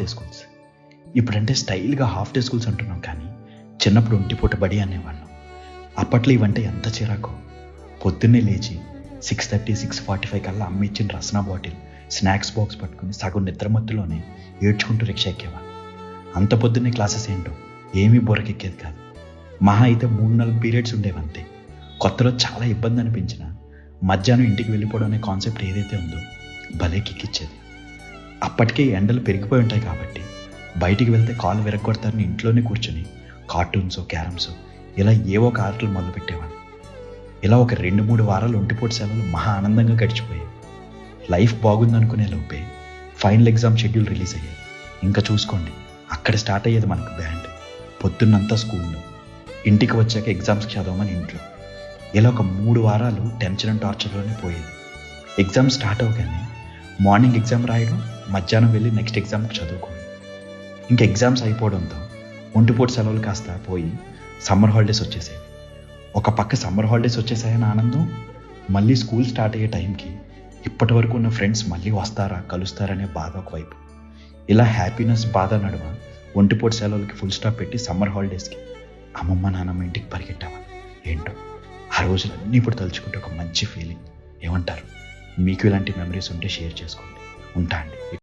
Day schools ఇప్పుడంటే స్టైల్గా half day schools అంటున్నాం కానీ చిన్నప్పుడు ఒంటిపూట బడి అనేవాళ్ళం. అప్పట్లో ఇవంటే ఎంత చిరాకో. పొద్దున్నే లేచి six thirty six forty five కల్లా అమ్మ ఇచ్చిన రసనా బాటిల్ స్నాక్స్ బాక్స్ పట్టుకుని సగం నిద్రమత్తులోనే ఏడ్చుకుంటూ రిక్షా ఎక్కేవాళ్ళం. అంత పొద్దున్నే క్లాసెస్ ఏంటో ఏమీ బొరకెక్కేది కాదు. మహా అయితే మూడు నాలుగు పీరియడ్స్ ఉండేవంతే. కొత్తలో చాలా ఇబ్బంది అనిపించిన మధ్యాహ్నం ఇంటికి వెళ్ళిపోవడం అనే కాన్సెప్ట్ ఏదైతే ఉందో భలే కిక్కిచ్చేది. అప్పటికే ఎండలు పెరిగిపోయి ఉంటాయి కాబట్టి. బయటికి వెళ్తే కాలు విరగొడతారని ఇంట్లోనే కూర్చొని కార్టూన్స్ క్యారమ్స్ ఇలా ఏవో ఒక ఆటలు మొదలుపెట్టేవాడు ఇలా ఒక రెండు మూడు వారాలు ఒంటిపోటు సెలవులు మహా ఆనందంగా గడిచిపోయాయి. లైఫ్ బాగుందనుకునే లోపే ఫైనల్ ఎగ్జామ్ షెడ్యూల్ రిలీజ్ అయ్యాయి. ఇంకా చూసుకోండి అక్కడ స్టార్ట్ అయ్యేది మనకు బ్యాండ్. పొద్దున్నంతా స్కూల్లో ఇంటికి వచ్చాక ఎగ్జామ్స్ చదవమని ఇంట్లో. ఇలా ఒక మూడు వారాలు టెన్షన్ అండ్ టార్చర్లోనే పోయేది. ఎగ్జామ్ స్టార్ట్ అవగానే మార్నింగ్ ఎగ్జామ్ రాయడం మధ్యాహ్నం వెళ్ళి నెక్స్ట్ ఎగ్జామ్కి చదువుకో. ఇంకా ఎగ్జామ్స్ అయిపోవడంతో ఒంటిపూట సెలవులు కాస్త పోయి సమ్మర్ హాలిడేస్ వచ్చేసాయి. ఒక పక్క సమ్మర్ హాలిడేస్ వచ్చేసాయని ఆనందం మళ్ళీ స్కూల్ స్టార్ట్ అయ్యే టైంకి ఇప్పటి వరకు ఉన్న ఫ్రెండ్స్ మళ్ళీ వస్తారా కలుస్తారనే బాధ ఒకవైపు ఇలా హ్యాపీనెస్ బాధ నడుమ ఒంటిపూట సెలవులకి ఫుల్ స్టాప్ పెట్టి సమ్మర్ హాలిడేస్కి అమ్మమ్మ నాన్నమ్మ ఇంటికి పరిగెట్టావా? ఏంటో? ఆ రోజులన్నీ ఇప్పుడు తలుచుకుంటే ఒక మంచి ఫీలింగ్ ఏమంటారు? మీకు ఇలాంటి మెమరీస్ ఉంటే షేర్ చేసుకోండి. ఉంటా అండి.